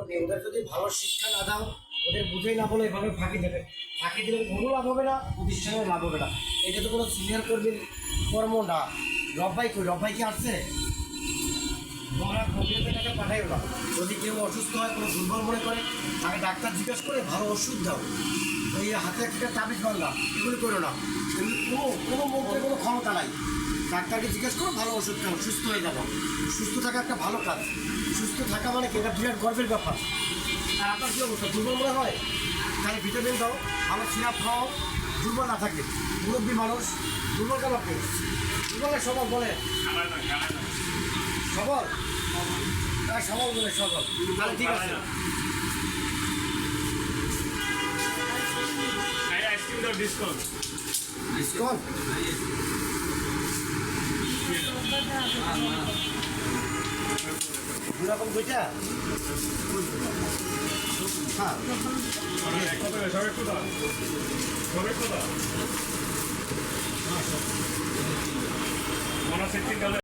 ওদের ওদের যদি ভালো শিক্ষা না দাও, ওদের বুঝেই না বলে এভাবে ফাঁকি দেবে। ফাঁকি দিলে কোনো লাভ হবে না, প্রতিষ্ঠানেও লাভ হবে না। এটা তো কোনো সিনিয়র কর্মীর কর্ম না। রব্বাই কই, রব্বাই কি আসছে? তোমরা কর্মীদের পাঠাই না। যদি কেউ অসুস্থ হয়, কোনো দুর্বল মনে করে, তাকে ডাক্তার জিজ্ঞেস করে ভালো ওষুধ দাও। এই হাতে একটা তাবিজ বাংলা এগুলি করো না। কোনো কোনো মন্ত্রের কোনো ক্ষমতা নাই। ডাক্তারকে জিজ্ঞেস করো ভালো ওষুধ খাও সুস্থ হয়ে যাব। সুস্থ থাকা একটা ভালো কাজ। সুস্থ থাকা মানে কি? এটা বিরাট গর্বের ব্যাপার। আর আপনার কী অবস্থা? দুর্বল মনে হয়? তাহলে ভিটামিন দাও ভালো সিরাপ খাও দুর্বল না থাকে। মুরব্বী মানুষ দুর্বল কেন আপনি? দুর্বলের সবল বলে। সবল? হ্যাঁ সবল বলে সবল। তাহলে ঠিক আছে। ডিসকাউন্ট ডিসকাউন্ট দুরকম দুইটা হ্যাঁ মনে হচ্ছে